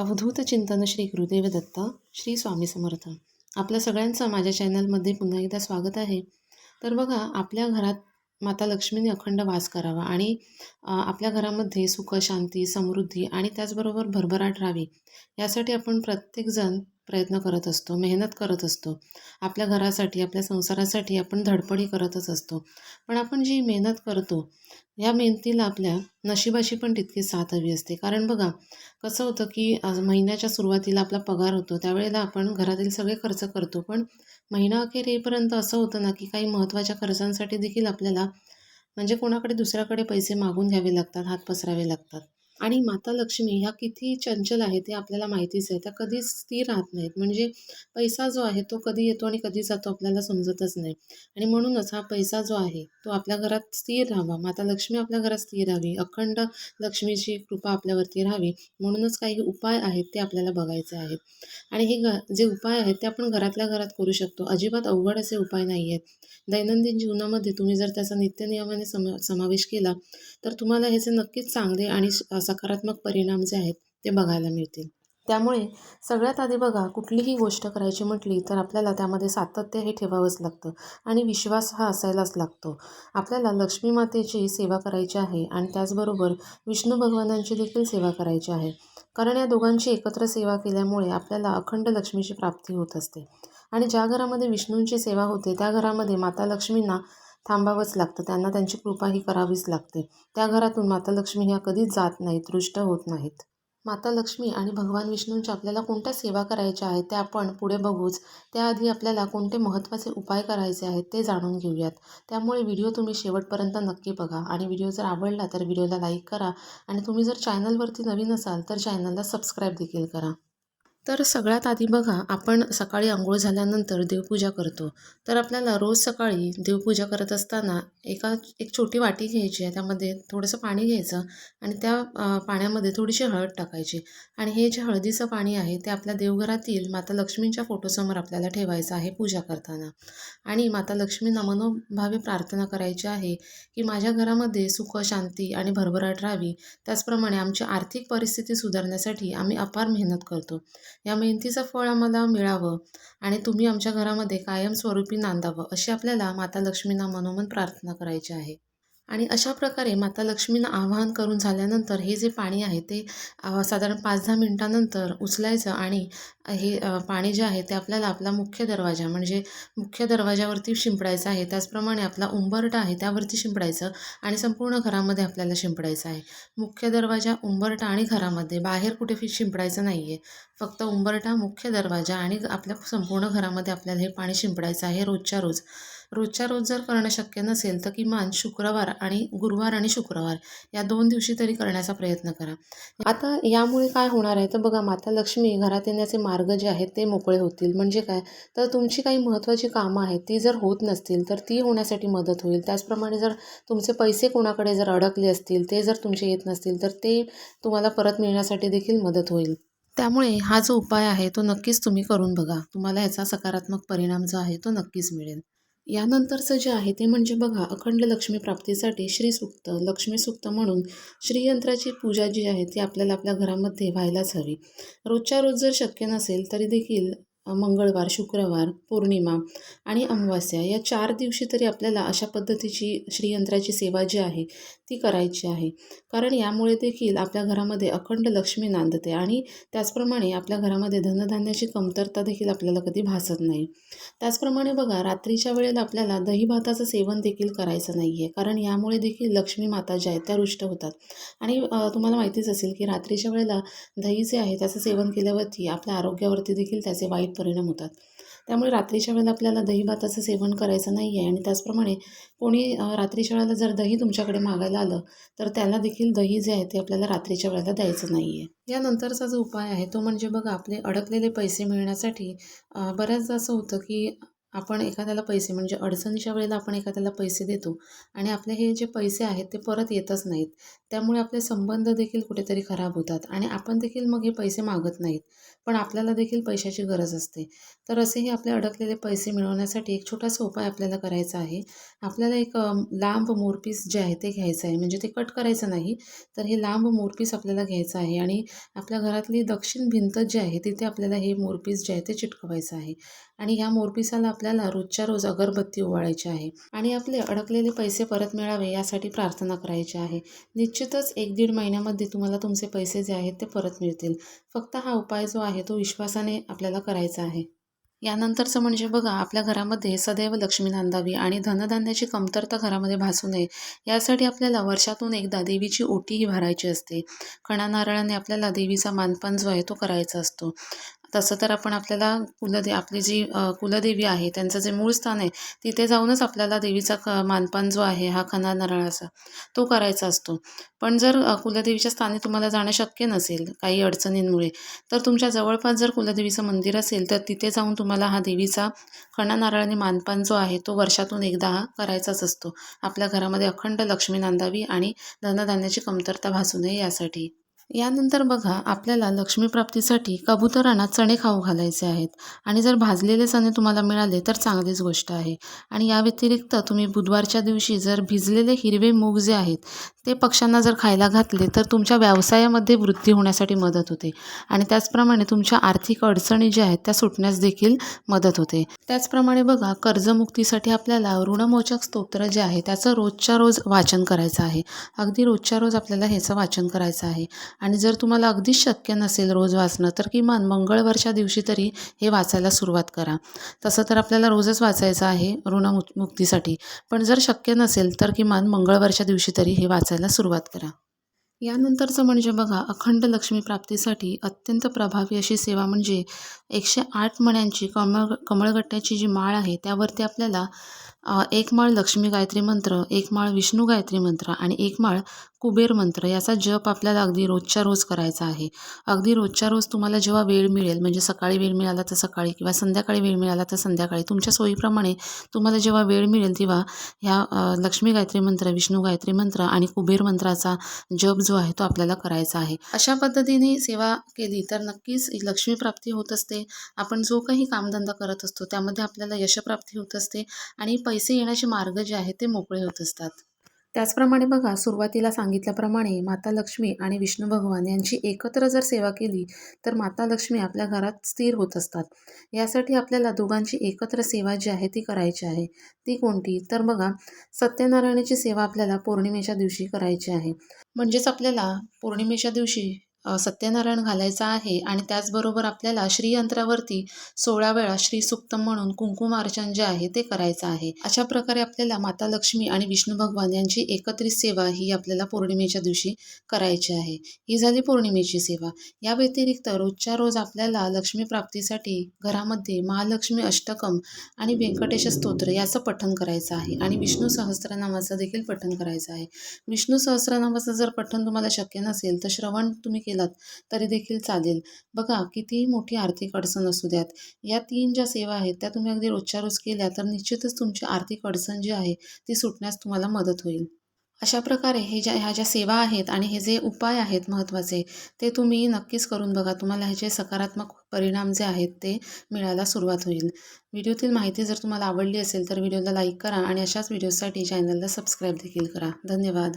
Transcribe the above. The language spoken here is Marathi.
अवधूत चिंतन श्री गुरुदेव दत्त श्री स्वामी समर्थ. आपल्या सगळ्यांचं माझ्या चॅनलमध्ये पुन्हा एकदा स्वागत आहे. तर बघा आपल्या घरात माता लक्ष्मीने अखंड वास करावा आणि आपल्या घरामध्ये सुख शांती समृद्धी आणि त्याचबरोबर भरभराट राहावी यासाठी आपण प्रत्येकजण प्रयत्न करत असतो मेहनत करत असतो. आपल्या घरासाठी आपल्या संसारासाठी आपण धडपडी करतच असतो. पण आपण जी मेहनत करतो या मेहनतीला आपल्या नशिबाची पण तितकी साथ हवी असते. कारण बघा कसं होतं की आज महिन्याच्या सुरुवातीला आपला पगार होतो त्यावेळेला आपण घरातील सगळे खर्च करतो. पण महिना अखेर येईपर्यंत असं होतं ना की काही महत्त्वाच्या खर्चांसाठी देखील आपल्याला म्हणजे कोणाकडे दुसऱ्याकडे पैसे मागून घ्यावे लागतात हात पसरावे लागतात. आणि माता लक्ष्मी ह्या किती चंचल आहे ते आपल्याला माहितीच आहे. त्या कधीच स्थिर राहत नाहीत. म्हणजे पैसा जो आहे तो कधी येतो आणि कधी जातो आपल्याला समजतच नाही. आणि म्हणूनच हा पैसा जो आहे तो आपल्या घरात स्थिर राहावा. माता लक्ष्मी आपल्या घरात स्थिर राहावी. अखंड लक्ष्मीची कृपा आपल्यावरती राहावी. म्हणूनच काही उपाय आहेत ते आपल्याला बघायचे आहेत. आणि हे घ जे उपाय आहेत ते आपण घरातल्या घरात करू शकतो. अजिबात अवघड असे उपाय नाही आहेत. दैनंदिन जीवनामध्ये तुम्ही जर त्याचा नित्यनियमाने सम समावेश केला तर तुम्हाला ह्याचे नक्कीच चांगले आणि सकारात्मक परिणाम जे आहेत ते बघायला मिळतील. त्यामुळे सगळ्यात आधी बघा कुठलीही गोष्ट करायची म्हटली तर आपल्याला त्यामध्ये सातत्य हे ठेवावंच लागतं आणि विश्वास हा असायलाच लागतो. आपल्याला लक्ष्मी मातेची सेवा करायची आहे आणि त्याचबरोबर विष्णू भगवानांची देखील सेवा करायची आहे. कारण या दोघांची एकत्र सेवा केल्यामुळे आपल्याला अखंड लक्ष्मीची प्राप्ती होत असते. आणि ज्या घरामध्ये विष्णूंची सेवा होते त्या घरामध्ये माता लक्ष्मींना थांबावंच लागतं. त्यांना त्यांची कृपा ही करावीच लागते. त्या घरातून माता लक्ष्मी ह्या कधीच जात नाहीत रुष्ट होत नाहीत. माता लक्ष्मी आणि भगवान विष्णूंच्या आपल्याला कोणत्या सेवा करायच्या आहेत त्या आपण पुढे बघूच. त्याआधी आपल्याला कोणते महत्त्वाचे उपाय करायचे आहेत ते जाणून घेऊयात. त्यामुळे व्हिडिओ तुम्ही शेवटपर्यंत नक्की बघा. आणि व्हिडिओ जर आवडला तर व्हिडिओला लाईक करा. आणि तुम्ही जर चॅनलवरती नवीन असाल तर चॅनलला सबस्क्राईब देखील करा. तर सगळ्यात आधी बघा आपण सकाळी आंघोळ झाल्यानंतर देवपूजा करतो. तर आपल्याला रोज सकाळी देवपूजा करत असताना एका एक छोटी वाटी घ्यायची आहे त्यामध्ये थोडंसं पाणी घ्यायचं आणि त्या पाण्यामध्ये थोडीशी हळद टाकायची. आणि हे जे हळदीचं पाणी आहे ते आपल्या देवघरातील माता लक्ष्मींच्या फोटोसमोर आपल्याला ठेवायचं आहे पूजा करताना. आणि माता लक्ष्मींना मनोभावे प्रार्थना करायची आहे की माझ्या घरामध्ये सुख शांती आणि भरभराट राहावी. त्याचप्रमाणे आमची आर्थिक परिस्थिती सुधारण्यासाठी आम्ही अपार मेहनत करतो. या मेहनतीचं फळ आम्हाला मिळावं आणि तुम्ही आमच्या घरामध्ये कायमस्वरूपी नांदावं अशी आपल्याला माता लक्ष्मींना मनोमन प्रार्थना करायची आहे. आणि अशा प्रकारे माता लक्ष्मीनं आवाहन करून झाल्यानंतर हे जे पाणी आहे ते साधारण पाच दहा मिनटानंतर उचलायचं आणि हे पाणी जे आहे ते आपल्याला आपला मुख्य दरवाजा म्हणजे मुख्य दरवाजावरती शिंपडायचं आहे. त्याचप्रमाणे आपला उंबरटा आहे त्यावरती शिंपडायचं आणि संपूर्ण घरामध्ये आपल्याला शिंपडायचं आहे. मुख्य दरवाजा उंबरटा आणि घरामध्ये बाहेर कुठे शिंपडायचं नाही आहे फक्त उंबरटा मुख्य दरवाजा आणि आपल्या संपूर्ण घरामध्ये आपल्याला हे पाणी शिंपडायचं आहे रोजच्या रोज. रोजच्या रोज जर करणं शक्य नसेल तर किमान शुक्रवार आणि गुरुवार आणि शुक्रवार या दोन दिवशी तरी करण्याचा प्रयत्न करा. आता यामुळे काय होणार आहे? तर बघा माता लक्ष्मी घरात येण्याचे मार्ग जे आहेत ते मोकळे होतील. म्हणजे काय? तर तुमची काही महत्त्वाची कामं आहेत ती जर होत नसतील तर ती होण्यासाठी मदत होईल. त्याचप्रमाणे जर तुमचे पैसे कोणाकडे जर अडकले असतील ते जर तुमचे येत नसतील तर ते तुम्हाला परत मिळण्यासाठी देखील मदत होईल. त्यामुळे हा जो उपाय आहे तो नक्कीच तुम्ही करून बघा. तुम्हाला याचा सकारात्मक परिणाम जो आहे तो नक्कीच मिळेल. यानंतरचं जे आहे ते म्हणजे बघा अखंड लक्ष्मी प्राप्तीसाठी श्रीसूक्त लक्ष्मीसूक्त म्हणून श्रीयंत्राची पूजा जी आहे ती आपल्याला आपल्या घरामध्ये व्हायलाच हवी. रोजच्या रोज जर शक्य नसेल तरी देखील मंगळवार शुक्रवार पौर्णिमा आणि अमावास्या या चार दिवशी तरी आपल्याला अशा पद्धतीची श्रीयंत्राची सेवा जी आहे ती करायची आहे. कारण यामुळे देखील आपल्या घरामध्ये अखंड लक्ष्मी नांदते आणि त्याचप्रमाणे आपल्या घरामध्ये धनधान्याची कमतरता देखील आपल्याला कधी भासत नाही. त्याचप्रमाणे बघा रात्रीच्या वेळेला आपल्याला दही भाताचं सेवन देखील करायचं नाही आहे कारण यामुळे देखील लक्ष्मी माता ज्या आहेत त्या रुष्ट होतात. आणि तुम्हाला माहितीच असेल की रात्रीच्या वेळेला दही जे आहे त्याचं सेवन केल्यावरती आपल्या आरोग्यावरती देखील त्याचे वाईट परिणाम होतात. त्यामुळे रात्रीच्या वेळेला आपल्याला दही भाताचं सेवन करायचं नाही आहे आणि त्याचप्रमाणे कोणी रात्रीच्या वेळेला जर दही तुमच्याकडे मागायला आलं तर त्याला देखील दही जे आहे ते आपल्याला रात्रीच्या वेळेला द्यायचं नाही आहे. यानंतरचा जो उपाय आहे तो म्हणजे बघा आपले अडकलेले पैसे मिळण्यासाठी बऱ्याचदा असं होतं की आपण एखाद्याला पैसे म्हणजे अडचणीच्या वेळेला आपण एखाद्याला पैसे देतो आणि आपले हे जे पैसे आहेत ते परत येतच नाहीत. त्यामुळे आपले संबंध देखील कुठेतरी खराब होतात आणि आपण देखील मग हे पैसे मागत नाहीत. पण आपल्याला देखील पैशाची गरज असते. तर असे हे आपले अडकलेले पैसे मिळवण्यासाठी एक छोटासा उपाय आपल्याला करायचा आहे. आपल्याला एक लांब मोरपीस जे आहे ते घ्यायचं आहे. म्हणजे ते कट करायचं नाही तर हे लांब मोरपीस आपल्याला घ्यायचं आहे आणि आपल्या घरातली दक्षिण भिंत जी आहे तिथे आपल्याला हे मोरपीस जे आहे ते चिटकवायचं आहे. आणि ह्या मोरपिसाला आपल्याला रोजच्या रोज अगरबत्ती ओवाळायची आहे आणि आपले अडकलेले पैसे परत मिळावे यासाठी प्रार्थना करायची आहे. निश्चितच एक दीड महिन्यामध्ये तुम्हाला तुमचे पैसे जे आहेत ते परत मिळतील. फक्त हा उपाय जो आहे तो विश्वासाने आपल्याला करायचा आहे. यानंतरचं म्हणजे बघा आपल्या घरामध्ये सदैव लक्ष्मी नांदावी आणि धनधान्याची कमतरता घरामध्ये भासू नये. यासाठी आपल्याला वर्षातून एकदा देवीची ओटीही भरायची असते. खणा नारळाने आपल्याला देवीचा मानपान जो आहे तो करायचा असतो. तसं तर आपण आपल्याला कुलदे आपली जी कुलदेवी आहे त्यांचं जे मूळ स्थान आहे तिथे जाऊनच आपल्याला देवीचा क मानपान जो आहे हा खना नारळाचा तो करायचा असतो. पण जर कुलदेवीच्या स्थानी तुम्हाला जाणं शक्य नसेल काही अडचणींमुळे तर तुमच्या जवळपास जर कुलदेवीचं मंदिर असेल तर तिथे जाऊन तुम्हाला हा देवीचा खणा नारळाने मानपान जो आहे तो वर्षातून एकदा हा करायचाच असतो. आपल्या घरामध्ये अखंड लक्ष्मी नांदावी आणि धनधान्याची कमतरता भासू नये यासाठी. यानंतर बघा आपल्याला लक्ष्मीप्राप्तीसाठी कबुतरांना चणे खाऊ घालायचे आहेत. आणि जर भाजलेले चणे तुम्हाला मिळाले तर चांगलीच गोष्ट आहे. आणि या व्यतिरिक्त तुम्ही बुधवारच्या दिवशी जर भिजलेले हिरवे मूग जे आहेत ते पक्ष्यांना जर खायला घातले तर तुमच्या व्यवसायामध्ये वृद्धी होण्यासाठी मदत होते. आणि त्याचप्रमाणे तुमच्या आर्थिक अडचणी ज्या आहेत त्या सुटण्यास देखील मदत होते. त्याचप्रमाणे बघा कर्जमुक्तीसाठी आपल्याला ऋणमोचक स्तोत्र जे आहे त्याचं रोजच्या रोज वाचन करायचं आहे. अगदी रोजच्या रोज आपल्याला ह्याचं वाचन करायचं आहे. आणि जर तुम्हाला अगदीच शक्य नसेल रोज वाचणं तर किमान मंगळवारच्या दिवशी तरी हे वाचायला सुरुवात करा. तसं तर आपल्याला रोजच वाचायचं आहे ऋणमुक मुक्तीसाठी. पण जर शक्य नसेल तर किमान मंगळवारच्या दिवशी तरी हे वाचायला सुरुवात करा. यानंतरचं म्हणजे बघा अखंड लक्ष्मी प्राप्तीसाठी अत्यंत प्रभावी अशी सेवा म्हणजे एकशे आठ मण्यांची कमळ कमळगट्ट्याची जी माळ आहे त्यावरती आपल्याला एक माळ लक्ष्मी गायत्री मंत्र एक माळ विष्णू गायत्री मंत्र आणि एक माळ कुबेर मंत्र याचा जप आपल्याला अगदी रोजच्या रोज करायचा आहे. अगदी रोजच्या रोज तुम्हाला जेव्हा वेळ मिळेल म्हणजे सकाळी वेळ मिळाला तर सकाळी किंवा संध्याकाळी वेळ मिळाला तर संध्याकाळी तुमच्या सोयीप्रमाणे तुम्हाला जेव्हा वेळ मिळेल तेव्हा ह्या लक्ष्मी गायत्री मंत्र विष्णू गायत्री मंत्र आणि कुबेर मंत्राचा जप जो आहे तो आपल्याला करायचा आहे. अशा पद्धतीने सेवा केली तर नक्कीच लक्ष्मी प्राप्ती होत असते. आपण जो काही कामधंदा करत असतो त्यामध्ये आपल्याला यशप्राप्ती होत असते आणि पैसे येण्याचे मार्ग जे आहेत ते मोकळे होत असतात. त्याचप्रमाणे बघा सुरुवातीला सांगितल्याप्रमाणे माता लक्ष्मी आणि विष्णू भगवान यांची एकत्र जर सेवा केली तर माता लक्ष्मी आपल्या घरात स्थिर होत असतात. यासाठी आपल्याला दोघांची एकत्र सेवा जी आहे ती करायची आहे. ती कोणती? तर बघा सत्यनारायणाची सेवा आपल्याला पौर्णिमेच्या दिवशी करायची आहे. म्हणजेच आपल्याला पौर्णिमेच्या दिवशी सत्यनारायण घालायचा आहे आणि त्याचबरोबर आपल्याला श्रीयंत्रावरती सोळा वेळा श्री सुक्तम म्हणून कुंकुमार्चन जे आहे ते करायचं आहे. अशा प्रकारे आपल्याला माता लक्ष्मी आणि विष्णू भगवान यांची एकत्रित सेवा ही आपल्याला पौर्णिमेच्या दिवशी करायची आहे. ही झाली पौर्णिमेची सेवा. या व्यतिरिक्त रोजच्या रोज आपल्याला लक्ष्मी प्राप्तीसाठी घरामध्ये महालक्ष्मी अष्टकम आणि व्यंकटेश स्तोत्र याचं पठण करायचं आहे आणि विष्णू सहस्त्रनामाचं देखील पठण करायचं आहे. विष्णू सहस्त्रनामाचं जर पठण तुम्हाला शक्य नसेल तर श्रवण तुम्ही केलात तरी देखील चालेल. बघा कितीही मोठी आर्थिक अडचण असू द्यात या तीन ज्या सेवा आहेत त्या तुम्ही अगदी रोजच्या रोज केल्या तर निश्चितच तुमची आर्थिक अडचण जी आहे ती सुटण्यास तुम्हाला मदत होईल. अशा प्रकारे हे ज्या ह्या ज्या सेवा आहेत आणि हे जे उपाय आहेत महत्त्वाचे ते तुम्ही नक्कीच करून बघा. तुम्हाला ह्याचे सकारात्मक परिणाम जे आहेत ते मिळायला सुरुवात होईल. व्हिडिओतील माहिती जर तुम्हाला आवडली असेल तर व्हिडिओला लाईक करा आणि अशाच व्हिडिओसाठी चॅनलला सबस्क्राईब देखील करा. धन्यवाद.